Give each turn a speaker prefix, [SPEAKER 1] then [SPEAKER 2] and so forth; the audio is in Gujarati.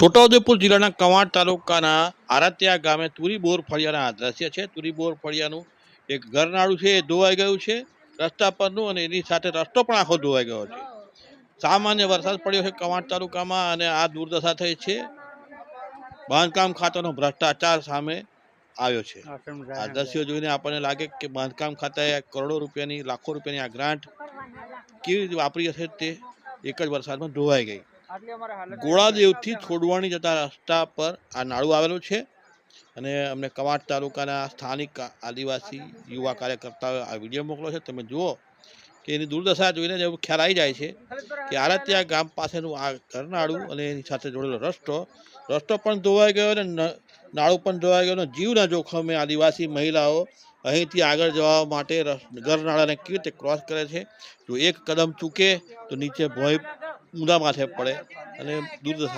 [SPEAKER 1] છોટાઉદેપુર જિલ્લાના કવાંટ તાલુકાના આરાત્યા ગામે તુરી બોર ફળિયાના દ્રશ્ય છે. તુરીબોર ફળિયાનું એક ઘરનાળું છે એ ધોવાઈ ગયું છે. રસ્તા પરનું અને એની સાથે રસ્તો પણ આખો ધોવાઈ ગયો છે. સામાન્ય વરસાદ પડ્યો છે કવાંટ તાલુકામાં અને આ દુર્દશા થઈ છે. બાંધકામ ખાતાનો ભ્રષ્ટાચાર સામે આવ્યો છે. આ દ્રશ્યો જોઈને આપણને લાગે કે બાંધકામ ખાતાએ કરોડો રૂપિયાની લાખો રૂપિયાની આ ગ્રાન્ટ કેવી રીતે વાપરી હશે તે એક જ વરસાદમાં ધોવાઈ ગઈ. ગોળાદેવથી છોડવાણી જતા રસ્તા પર આ નાળું આવેલું છે અને અમને કવાંટ તાલુકાના સ્થાનિક આદિવાસી યુવા કાર્યકર્તાઓએ આ વીડિયો મોકલો છે. તમે જુઓ કે એની દુર્દશા જોઈને જ એવું ખ્યાલ આવી જાય છે કે આરતિયા ગામ પાસેનું આ ઘરનાળું અને એની સાથે જોડેલો રસ્તો રસ્તો પણ ધોવાઈ ગયો અને નાળું પણ ધોવાઈ ગયો અને જીવના જોખમે આદિવાસી મહિલાઓ અહીંથી આગળ જવા માટે ઘરનાળાને કેવી રીતે ક્રોસ કરે છે? જો એક કદમ ચૂકે તો નીચે ભોંય ઊંધા માથે પડે. અને દુર્દશા